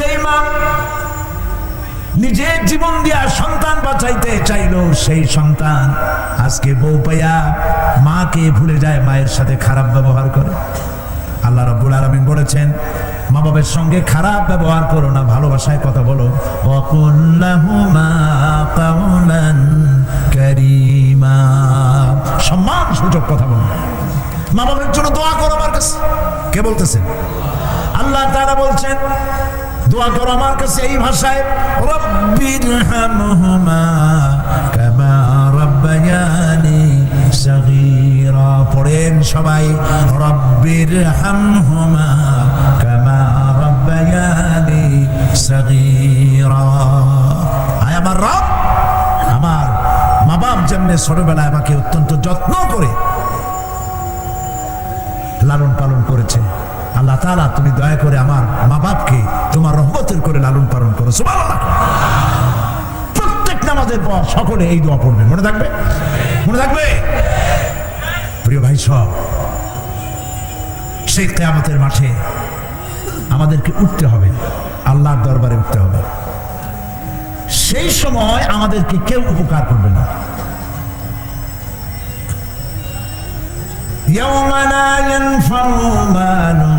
যেই মা, নিজের জীবন দিয়া সন্তান বাঁচাইতে চাইলো সেই সন্তান। আজকে বউ পাইয়া মাকে ভুলে যায়, মায়ের সাথে খারাপ ব্যবহার করে। আল্লাহ রাব্বুল আলামিন বলেছেন, মা বাবার সঙ্গে খারাপ ব্যবহার করো না, ভালোবাসায় কথা বলো। সম্মান সূচক কথা বলো। মা বাবার জন্য দোয়া করো আমার কাছে। কে বলতেছেন আল্লাহ তাআলা বলছেন দোয়া করো আমার কাছে এই ভাষায়, রব্বির হামহুমা কামা রব্বায়ানি সগীরা। পড়েন সবাই, রব্বির হামহুমা কামা রব্বায়ানি সগীরা। আয় আমার রব, আমার মা বাপ যেমনি ছোটবেলায় আমাকে অত্যন্ত যত্ন করে লালন পালন করেছে আল্লাহ তাআলা তুমি দয়া করে আমার মা বাপকে তোমার রহমতের করে লালন পালন করো সুবহানাল্লাহ প্রত্যেক নামাজের পর সকলে এই দোয়া পড়বে মনে থাকবে মনে থাকবে প্রিয় ভাই সব সেই কেয়ামতের মাঠে আমাদেরকে উঠতে হবে আল্লাহর দরবারে উঠতে হবে সেই সময় আমাদেরকে কেউ উপকার করবে না يوم لا ينفع مال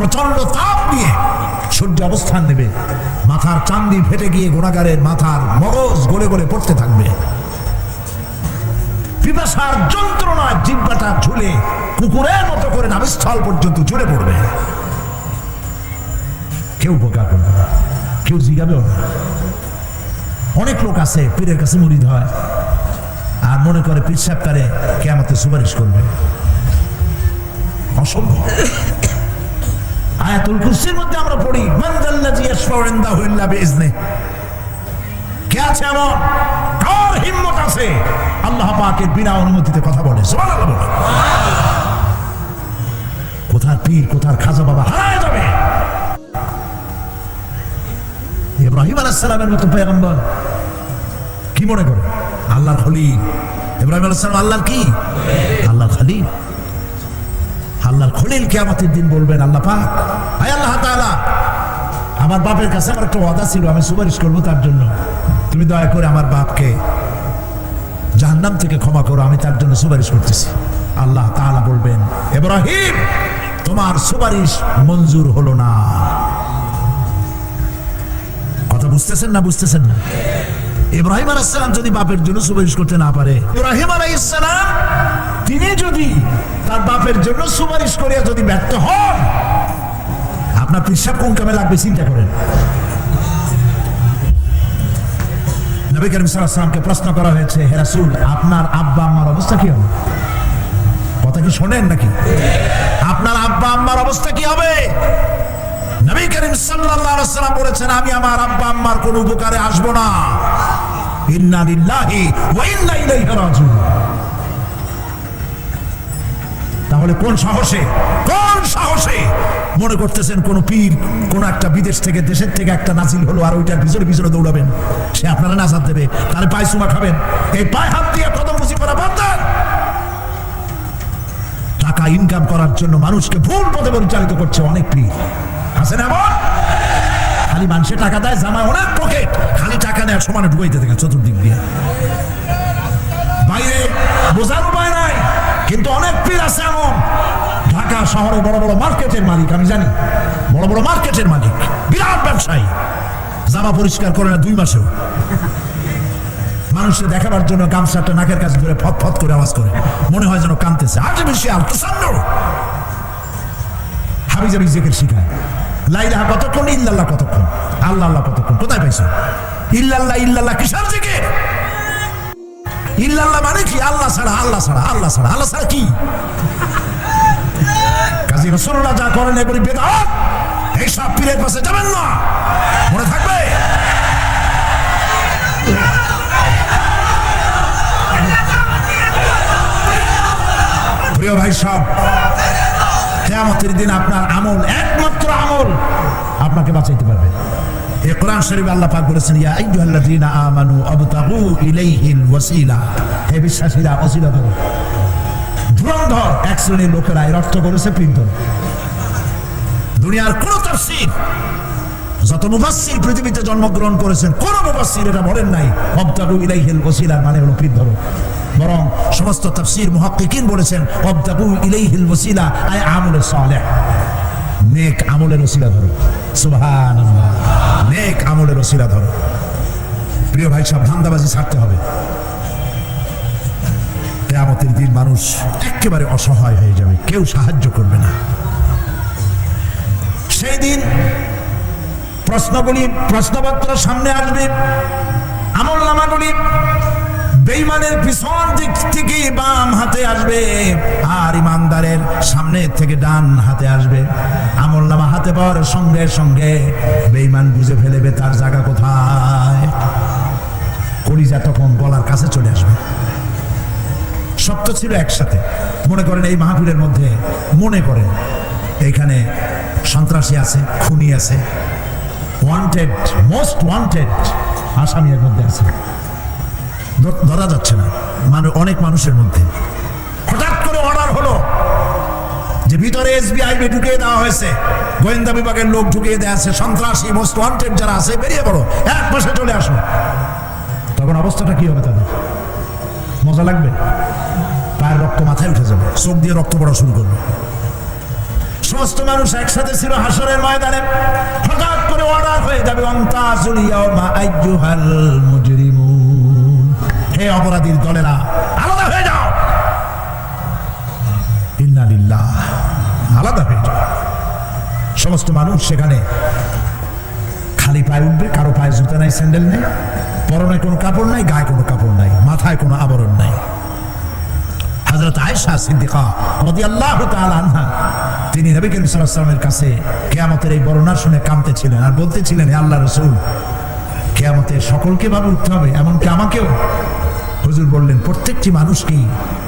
প্রচণ্ড তাপ নিয়ে সূর্য অবস্থান নেবে। মাথার চান্দি ফেটে গিয়ে গোড়াগারের মাথার মগজ গলে গলে পড়তে থাকবে। পিপাসার যন্ত্রণায় জিব্বাটা ঝুলে কুকুরের মতো করে নাভিস্থল পর্যন্ত ঝুলে পড়বে। কেউ উপকার করবে না, কেউ না। অনেক লোক আছে, পীরের কাছে হয় আর মনে করে পীর সাহেব তারে কেমতে সুপারিশ করবে। অসম্ভব। আয়াতুল কুরসির মধ্যে আমরা পড়ি, মান জাল্লাযী ইয়াশফাউ ইনদাহু ইল্লা বিইজনি কে আছে এমন? কার হিম্মত আছে? আল্লাহ পাকের বিনা অনুমতিতে কথা বলে। সুবহানাল্লাহ বলে। কোথার পীর, কোথার খাজা বাবা হারায় যাবে? ইব্রাহিম আলাইহিস সালামের মতো পয়গম্বর কি মনে করে? আল্লাহর খলিল ইব্রাহিম আলাইহিস সালাম আল্লাহর কি? আল্লাহর খলিল। আল্লাহর খলিল কিয়ামতের দিন বলবেন, আল্লাহ পাক, আয় আল্লাহ আমার বাপের কাছে আমার একটা ওয়াদা ছিল, আমি সুপারিশ করব তার জন্য। তুমি দয়া করে আমার বাপকে জাহান্নাম থেকে ক্ষমা করো, আমি তার জন্য সুপারিশ করতেছি। আল্লাহ তাআলা বলবেন ইব্রাহিম তোমার সুপারিশ মঞ্জুর হলো না। কথা বুঝতেছেন না বুঝতেছেন না? ইব্রাহিম আলাইসালাম যদি বাপের জন্য সুপারিশ করতে না পারে ইব্রাহিম আলাইসালাম তিনি যদি তার বাপের জন্য সুপারিশ করিয়া যদি ব্যর্থ হন, আপনার পিসাব কোন কামে লাগবে চিন্তা করেন। নবী করিম প্রশ্ন করা হয়েছে আপনার আব্বা অবস্থা কি হবে? কথা কি শোনেন নাকি? আপনার আব্বা আম্মার অবস্থা কি হবে? নবী করিম সাল্লাম বলেছেন, আমি আমার আব্বা আম্মার কোনো উপকারে আসব না। ইন্না লিল্লাহি ওয়া ইন্না ইলাইহি রাজিউন। তাহলে কোন সাহসে? কোন সাহসে? মনে করতেছেন কোন পীর, কোন একটা বিদেশ থেকে, দেশের থেকে একটা নাজিল হলো আর ওইটার পিছনে পিছনে দৌড়াবেন। সে আপনারা নাজাত দেবে। তাহলে পায়ে চুমা খাবেন। এই পায়ে হাত দিয়ে কদম মুসি করা বাদ টাকা ইনকাম করার জন্য মানুষকে ভুল পথে পরিচালিত করছে অনেক পীর। আছে না এমন? খালি মানুষে টাকা দেয়, জামায় অনেক পকেট খালি টাকা নেয় সমানে ঢুকাইতে থাকে চতুর্দিক দিয়ে। বাইরে নাই কিন্তু অনেক পীর আছে এমন। ঢাকা শহরে বড় বড় মার্কেটের মালিক, আমি জানি। বড় বড় মার্কেটের মালিক, বিরাট ব্যবসায়ী। জামা পরিষ্কার করে না দুই মাসেও। মানুষকে দেখাবার জন্য গামছাটা নাকের কাছে ধরে ফত ফত করে আওয়াজ করে। মনে হয় যেন কানতেছে আর প্রচণ্ড হাবি জাবি জেকের শিখায়। লাইলাহা কতক্ষণ, ইল্লাল্লাহ কতক্ষণ? আল্লাহ আল্লাহ কতক্ষণ? কোথায় পাইছো? ইল্লাল্লাহ ইল্লাল্লাহ, কিসার জেকে ইল্লাল্লাহ মানে কি? আল্লাহ আল্লাহ ছাড়া আল্লাহ ছাড়া আল্লাহ ছাড়া কি? কাজী রসুল্লাহ যা করেন, এগুলি বেদাত। এইসব পীরের পাশে যাবেন না। মনে থাকবে? প্রিয় ভাই সব, কেয়ামতের দিন আপনার আমল একমাত্র আমল আপনাকে বাঁচাইতে পারবে। কোরআন শরীফ আল্লাহ পাক বলেছেন, ইয়া আইয়ুহাল্লাযীনা আমানু আবতাগু ইলাইহিল ওয়াসিলা। হে বিশ্বাসীরা, ওসিলা ধরো ধুরন্ধর এক শ্রেণির লোকেরা এর অর্থ করেছে দুনিয়ার কোন তাফসীর, যত মুফাসসির পৃথিবীতে জন্মগ্রহণ করেছেন, কোন মুফাসসির এটা বলেন নাই। অবতাগু ইলাইহিল ওসিলা মানে হলো পীর ধরো বরং সমস্ত তাফসীর মুহাক্কিকিন বলেছেন অবতাগু ইলাইহিল ওসিলা আয় আমলে সালেহ। নেক আমলের ওসিলা ধরো। সুবহানাল্লাহ। নেক আমলের ওসিলা ধরো। প্রিয় ভাই সব ধান্দাবাজি ছাড়তে হবে। কেয়ামতের দিন মানুষ একেবারে অসহায় হয়ে যাবে, কেউ সাহায্য করবে না। সেই দিন প্রশ্নগুলি, প্রশ্নপত্র সামনে আসবে আমল নামাগুলি বেইমানের পিছন দিক থেকে বাম হাতে আসবে আর ইমানদারের সামনে থেকে ডান হাতে আসবে। আমল নামা হাতে পাওয়ার সঙ্গে সঙ্গে বেইমান বুঝে ফেলেবে তার জায়গা কোথায়। কলিজা তখন গলার কাছে চলে আসবে। সত্য ছিল একসাথে। মনে করেন এই মাহফিলের মধ্যে মনে করেন এইখানে সন্ত্রাসী আছে, খুনি আছে ওয়ান্টেড মোস্ট ওয়ান্টেড আসামি এর মধ্যে আছে। ধরা যাচ্ছে না। মানে অনেক মানুষের মধ্যে। হঠাৎ করে অর্ডার হলো যে ভিতরে এসবিআই ঢুকিয়ে দেওয়া হয়েছে। গোয়েন্দা বিভাগের লোক ঢুকিয়ে দেওয়া আছে। সন্ত্রাসী মোস্ট ওয়ান্টেড যারা আছে, বেরিয়ে পড়ো। এক পাশে চলে আসো। তখন অবস্থাটা কি হবে তাদের? মজা লাগবে? পায়ের রক্ত মাথায় উঠে যাবে। চোখ দিয়ে রক্ত পড়া শুরু করবে। সমস্ত মানুষ একসাথে ছিল হাসরের ময়দানে। হঠাৎ করে অর্ডার হয়ে যাবে। অন্তাজুল ইয়াউমা আইয়ুহাল মুজরিমুন। হে অপরাধীর দলেরা, আলাদা হয়ে যাও। আলাদা হয়ে যাও। সমস্ত মানুষ সেখানে খালি পায়ে উঠবে, কারও পায়ে জুতা নাই, স্যান্ডেল নেই, পরনে কোনো কাপড় নাই, গায়ে কোনো কাপড় নাই, মাথায় কোনো আবরণ নাই। হজরত আয়েশা সিদ্দিকা রাদিয়াল্লাহু তাআলা আনহা, তিনি নবী করিম ওয়াসাল্লামের কাছে কিয়ামতের এই বর্ণনা শুনে কাঁদতেছিলেন আর বলতেছিলেন আল্লাহ রাসূল কিয়ামতে সকলকে ভাবে উঠতে হবে, এমনকি আমাকেও। হুজুর বললেন, প্রত্যেকটি মানুষকেই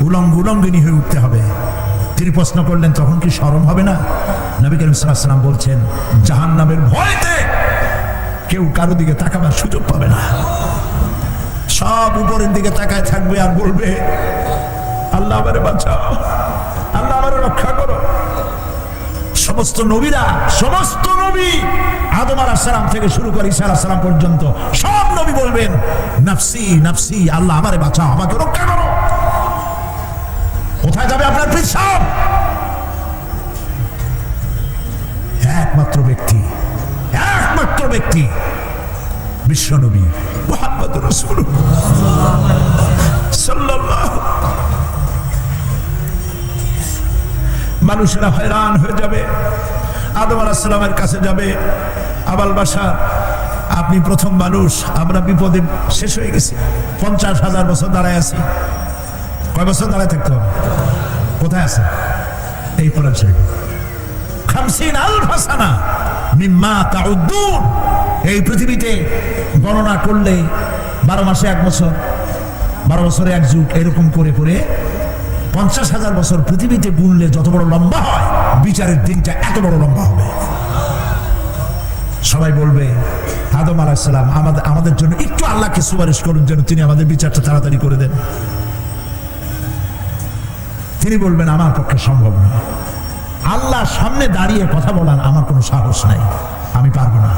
উলঙ্গ উলঙ্গিনী হয়ে উঠতে হবে। তিনি প্রশ্ন করলেন, তখন কি শরম হবে না? নবী করিম ওয়াসাল্লাম বলছেন, জাহান্নামের ভয়তে কেউ কারও দিকে তাকাবার সুযোগ পাবে না। সব উপরের দিকে তাকায় থাকবে আর বলবে, আল্লাহ আমারে বাঁচাও, আল্লাহ আমারে রক্ষা করো। সমস্ত নবীরা, সমস্ত নবী আদম আলাহ সালাম থেকে শুরু করে ঈসা আলাহ সালাম পর্যন্ত সব নবী বলবেন, নাফসি নাফসি, আল্লাহ আমারে বাঁচাও, আমাকে রক্ষা করো। কোথায় যাবে আপনার পিছাব একমাত্র ব্যক্তি একমাত্র ব্যক্তি বিশ্বনবী মোহাম্মদ রসুল মানুষেরা হয়রান হয়ে যাবে, আদম আলাহিসাল্লামের কাছে যাবে, আবাল বাসা আপনি প্রথম মানুষ, আমরা বিপদে শেষ হয়ে গেছি। পঞ্চাশ হাজার বছর দাঁড়ায় আছি। কয় বছর দাঁড়ায় থাকতে হবে? কোথায় আছে? এই কোরআন খামসিন আল ফাসানা মিম্মা তাউদ্দুন। এই পৃথিবীতে গণনা করলে বারো মাসে এক বছর, বারো বছরে এক যুগ, এরকম করে করে পঞ্চাশ হাজার বছর পৃথিবীতে গুনলে যত বড় লম্বা হয়, বিচারের দিনটা এত বড় লম্বা হবে। সবাই বলবে, আদম আলাহিসাল্লাম আমাদের আমাদের জন্য একটু আল্লাহকে সুপারিশ করুন যেন তিনি আমাদের বিচারটা তাড়াতাড়ি করে দেন। তিনি বলবেন, আমার পক্ষে সম্ভব না। আল্লাহ সামনে দাঁড়িয়ে কথা বলার আমার কোনো সাহস নাই। আমি পারব না।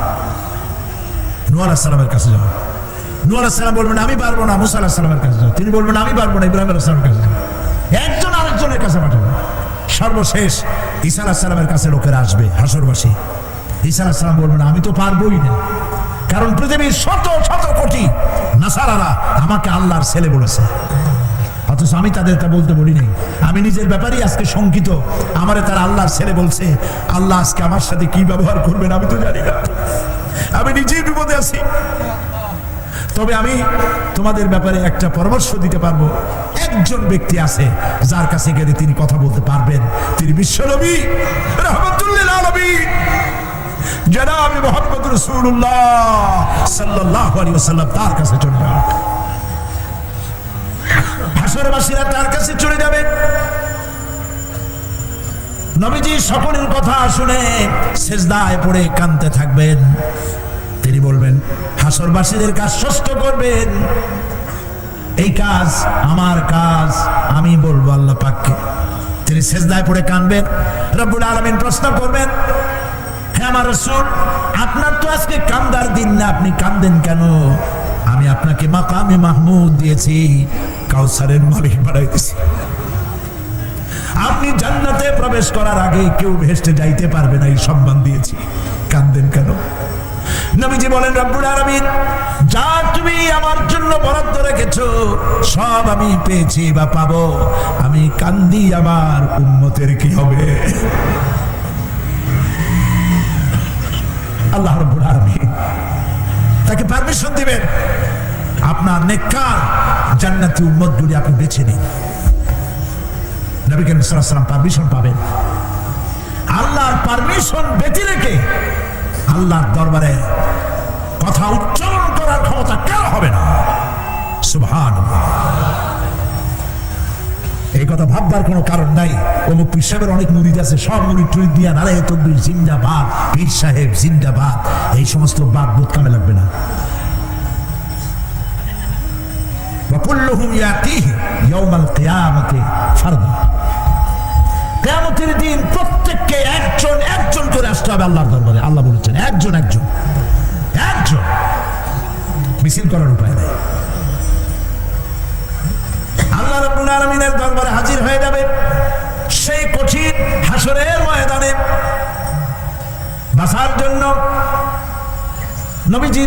নুয়ার সালামের কাছে যাও। নুয়ার সালাম বলবেন, আমি পারব না। মুসা আলাহ সালামের কাছে যাও। তিনি বলবেন, আমি পারব না। ইব্রাহিম আলাহ সালামের কাছে যাও। একজন আরেকজনের কাছে পাঠাবে সর্বশেষ ঈসা আলাহ সালামের কাছে লোকেরা আসবে, হাসরবাসী। ঈসা বলবেন, আমি তো পারবোই না। কারণ পৃথিবীর শত শত কোটি নাসারারা আমাকে আল্লাহর ছেলে বলেছে। অথচ আমি তাদেরটা বলতে বলি নাই। আমি নিজের ব্যাপারেই আজকে শঙ্কিত। আমারে তারা আল্লাহর ছেলে বলছে, আল্লাহ আজকে আমার সাথে কি ব্যবহার করবেন আমি তো জানি না। আমি নিজেই বিপদে আছি। তবে আমি তোমাদের ব্যাপারে একটা পরামর্শ দিতে পারব। একজন ব্যক্তি আছে, যার কাছে গেলে তিনি কথা বলতে পারবেন। তিনি বিশ্বনবী রহমতুল্লিল আলমী জনাবি মোহাম্মদ তার কাছে চলে হাসরবাসীরা তার কাছে চলে নবীজি সকলের কথা শুনে সেজদায় পড়ে থাকবেন। তিনি বলবেন, হাসরবাসীদের কাজ ষষ্ঠ করবেন। এই কাজ আমার কাজ, আমি বলব আল্লাহ পাককে। তিনি সেজদায় পড়ে কানবেন রব্বুল আলমিন প্রশ্ন করবেন আমার রসুল, আপনার তো আজকে কান্দার দিন না, আপনি কান্দেন কেন? আমি আপনাকে মাকামে মাহমুদ দিয়েছি, কাউসারের মালিক বাড়াইতেছি আপনি জান্নাতে প্রবেশ করার আগে কেউ ভেস্টে যাইতে পারবে না, এই সম্মান দিয়েছি। কান্দেন কেন? নবীজি বলেন, রব্বুল আলামিন, যা তুমি আমার জন্য বরাদ্দ রেখেছো, সব আমি পেয়েছি বা পাবো। আমি কান্দি আমার উম্মতের কি হবে? আল্লাহ তাকে পারমিশন দিবেন, আপনার নেককার জান্নাতি উম্মতগুলি আপনি বেছে নিন। নবী পারমিশন পাবেন। আল্লাহর পারমিশন বেঁচে রেখে আল্লাহর দরবারে কথা উচ্চারণ করার ক্ষমতা কেন হবে না। সুবহান এই কথা ভাববার কোনো কারণ নাই। অমুক পীর সাহেবের অনেক মুরিদ আছে, সব মুড়ি টুরিদ দিয়া নারে তকবির, জিন্দাবাদ, পীর সাহেব, জিন্দাবাদ। এই সমস্ত বাদ বোধ কামে লাগবে না। আল্লাহ বলেছেন, একজন একজন একজন। মিছিল করার উপায় নেই। রাব্বুল আলামিনের দরবারে হাজির হয়ে যাবে। সেই কঠিন হাসরের ময়দানে বাসার জন্য নবীজি